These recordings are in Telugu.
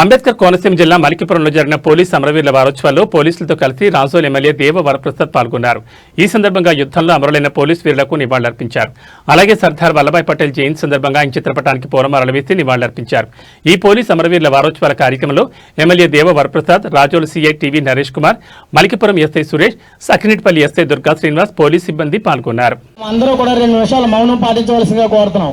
అంబేద్కర్ కోనసీమ జిల్లా మలికిపురంలో జరిగిన పోలీస్ అమరవీరుల వారోత్సవాల్లో పోలీసులతో కలిసి రాజోల్ ఎమ్మెల్యే దేవ వరప్రసాద్ పాల్గొన్నారు. ఈ సందర్భంగా యుద్ధంలో అమరులైన పోలీస్ వీరులకు నివాళులర్పించారు. అలాగే సర్దార్ వల్లభాయ్ పటేల్ జయంతి సందర్భంగా ఆయన చిత్రపటానికి పూలమాలలు వేసి నివాళులర్పించారు. ఈ పోలీస్ అమరవీరుల వారోత్సవాల కార్యక్రమంలో MLA Deva Varaprasad Razole CI TV Naresh Kumar Malikipuram SI Suresh Sakhinetipalli SI Durga Srinivas police సిబ్బంది పాల్గొన్నారు. అందరూ కూడా రెండు నిమిషాలు మౌనం పాటించవలసిందిగా కోరుతున్నాం.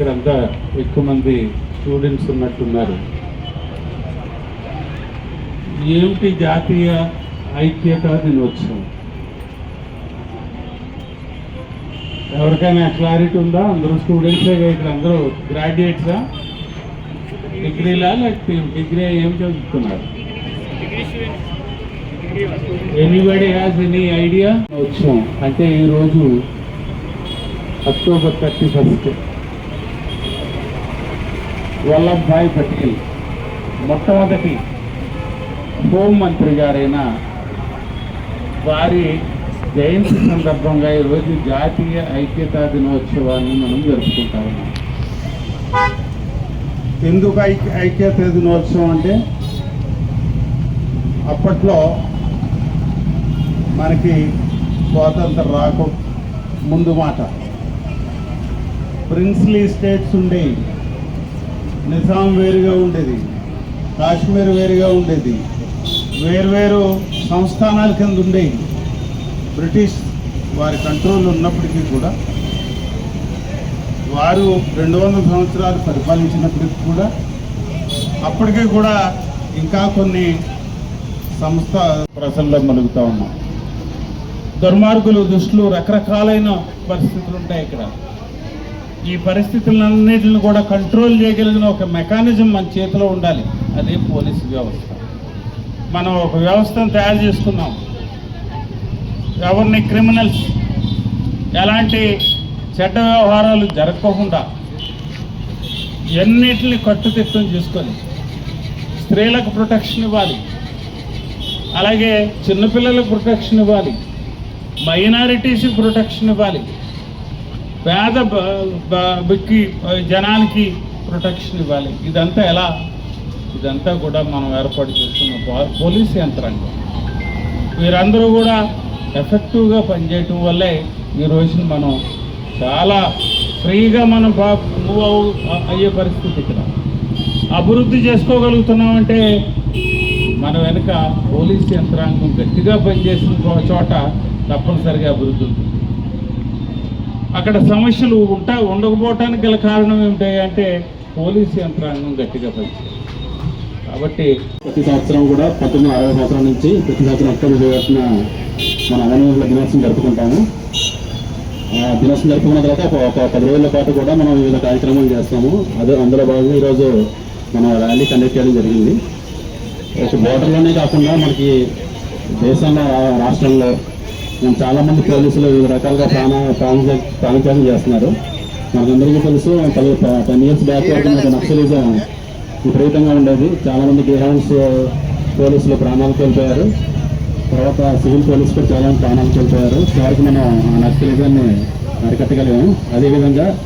ఇక్కడంతా ఎక్కువ మంది స్టూడెంట్స్ ఉన్నట్టున్నారు. ఏమిటి జాతీయ ఐక్యతా దినోత్సవం? ఎవరికైనా క్లారిటీ ఉందా? అందరూ స్టూడెంట్సే ఇక్కడ? అందరూ గ్రాడ్యుయేట్సా డిగ్రీలా లేకపోతే డిగ్రీ ఏం చదువుతున్నారు? ఎనీబడి హ్యాస్ ఎనీ ఐడియా వచ్చాం అంటే ఈ రోజు October thirty first. Vallabhbhai Patel. మొట్టమొదటి హోంమంత్రి గారైన వారి జయంతి సందర్భంగా ఈరోజు జాతీయ ఐక్యతా దినోత్సవాన్ని మనం జరుపుకుంటా ఉన్నాం. ఎందుకు ఐక్య ఐక్యతా దినోత్సవం అంటే అప్పట్లో మనకి స్వాతంత్రం రాక ముందు మాట. ప్రిన్స్లీ స్టేట్స్ ఉండేవి. నిజాం వేరుగా ఉండేది. కాశ్మీర్ వేరుగా ఉండేది. వేర్వేరు సంస్థానాల కింద ఉండేవి బ్రిటిష్ వారి కంట్రోల్ ఉన్నప్పటికీ కూడా వారు రెండు వందల సంవత్సరాలు పరిపాలించినప్పటికీ కూడా అప్పటికీ కూడా ఇంకా కొన్ని సంస్థ ప్రజల్లో మలుగుతూ ఉన్నాం. దుర్మార్గులు దుష్టులు రకరకాలైన పరిస్థితులు ఉంటాయి ఇక్కడ. ఈ పరిస్థితులన్నింటిని కూడా కంట్రోల్ చేయగలిగిన ఒక మెకానిజం మన చేతిలో ఉండాలి. అదే పోలీస్ వ్యవస్థ. మనం ఒక వ్యవస్థను తయారు చేసుకున్నాం. ఎవరిని క్రిమినల్స్ ఎలాంటి చెడ్డ వ్యవహారాలు జరగకుండా ఎన్నిటిని కట్టుదిట్టం చేసుకొని స్త్రీలకు ప్రొటెక్షన్ ఇవ్వాలి. అలాగే చిన్నపిల్లలకు ప్రొటెక్షన్ ఇవ్వాలి. మైనారిటీస్కి ప్రొటెక్షన్ ఇవ్వాలి. పేద బిక్కి జనానికి ప్రొటెక్షన్ ఇవ్వాలి. ఇదంతా ఎలా? ఇదంతా కూడా మనం ఏర్పాటు చేస్తున్న పోలీస్ యంత్రాంగం. వీరందరూ కూడా ఎఫెక్టివ్గా పనిచేయటం వల్లే ఈ రోజున మనం చాలా ఫ్రీగా మనం బా మూవ్ అవు అయ్యే పరిస్థితి ఇక్కడ. అభివృద్ధి చేసుకోగలుగుతున్నామంటే మన వెనుక పోలీస్ యంత్రాంగం గట్టిగా పనిచేసిన చోట తప్పనిసరిగా అభివృద్ధి ఉంటుంది. అక్కడ సమస్యలు ఉంటా ఉండకపోవటానికి గల కారణం ఏమిటి అంటే పోలీస్ యంత్రాంగం గట్టిగా పనిచేయాలి కాబట్టి ప్రతి సంవత్సరం కూడా పంతొమ్మిది అరవై సంవత్సరాల నుంచి ప్రతి సంవత్సరం అక్టోబర్ చేయాల్సిన మన అమరవీరుల దినోత్సవం జరుపుకుంటాము. ఆ దినోత్సవం జరుపుకున్న తర్వాత ఒక పది రోజుల పాటు కూడా మనం వివిధ కార్యక్రమాలు చేస్తాము. అదే అందులో భాగంగా ఈరోజు మనం ర్యాలీ కండక్ట్ చేయడం జరిగింది. ఒక బోర్డర్లోనే కాకుండా మనకి దేశంలో రాష్ట్రంలో చాలామంది పోలీసులు వివిధ రకాలుగా ప్రాణ ప్రాణ ప్రాణత్యాగం చేస్తున్నారు. మనకందరికీ తెలుసు పది టెన్ ఇయర్స్ బ్యాక్ వరకు నక్సలిజం విపరీతంగా ఉండేది. చాలా మంది పోలీసులు ప్రాణాలు కోల్పోయారు. తర్వాత సివిల్ పోలీసు కూడా చాలామంది ప్రాణాలు కోల్పోయారు. చివరికి మనం ఆ నక్సలిజాన్ని అరికట్టగలిగాము అదేవిధంగా